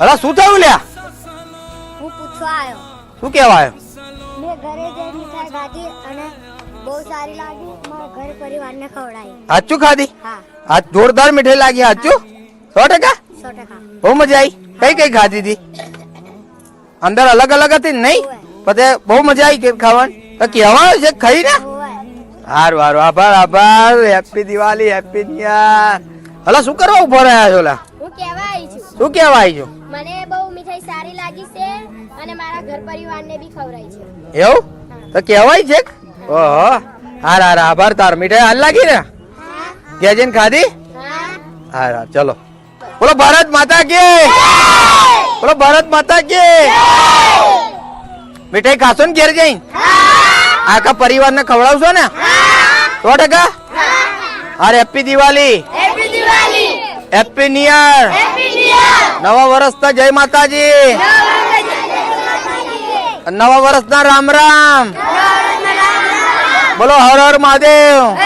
અલા શું થયું લ્યા? હું પૂછવા આવ્યો શું કહેવાય? મેં ઘરે જઈ મીઠાઈ ખાધી અને બહુ સારી લાગી. મારા ઘર પરિવારને ખવડાવી. હાચું ખાધી? હા. આ જોરદાર મીઠાઈ લાગી હાચું સો ટકા? સો ટકા. બહુ મજા આવી કઈ કઈ ખાધી હતી અંદર અલગ અલગ હતી ને નહીં? પછી બહુ મજા આવી કે ખાવાની. તો કહેવાનું છે ખાઈ ને? હારું હારું. આભાર આભાર. હેપી દિવાળી હેપી ન્યુ હલા શું કરવા ઊભો રહ્યા છો લા હું કહેવા શું કહેવા આવી છો મને બહુ મીઠાઈ સારી લાગી છે અને મારા ઘર પરિવારને બી ખવડાવી છે. એવું? તો કહેવાય છે ઓહો. હાર હાર. આભાર તાર મીઠાઈ હાલ લાગી ને? જઈને ખાધી? હા. હાર હાર ચલો. બોલો ભારત માતા કે? બોલો ભારત માતા કે? મીઠાઈ ખાશો ને ઘેર જઈ આખા પરિવારને ખવડાવશો ને? સો ટકા? અરે happy Diwali. Happy Diwali. Happy happy new નવા વર્ષના જય માતાજી. નવા વર્ષના રામ રામ. બોલો હર હર મહાદેવ.